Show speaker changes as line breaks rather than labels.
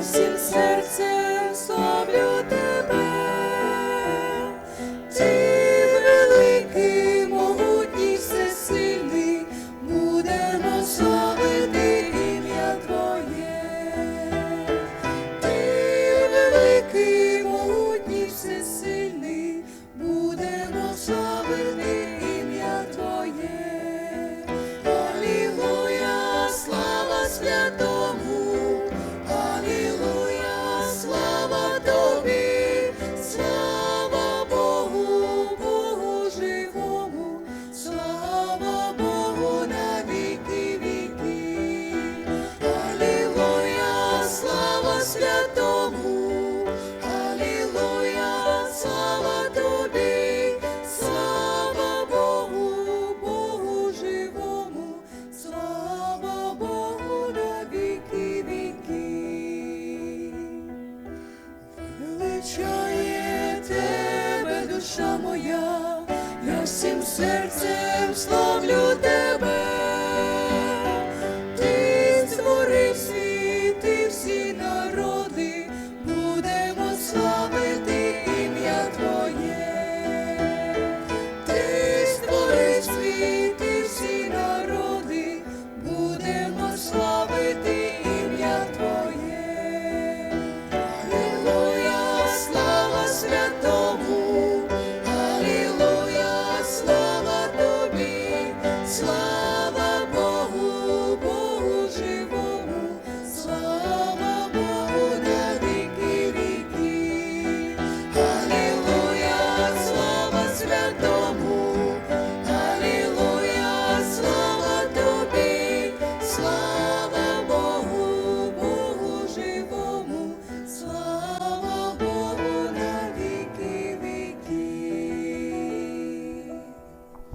всім серцем. величає тебе, душа моя, я всім серцем слава.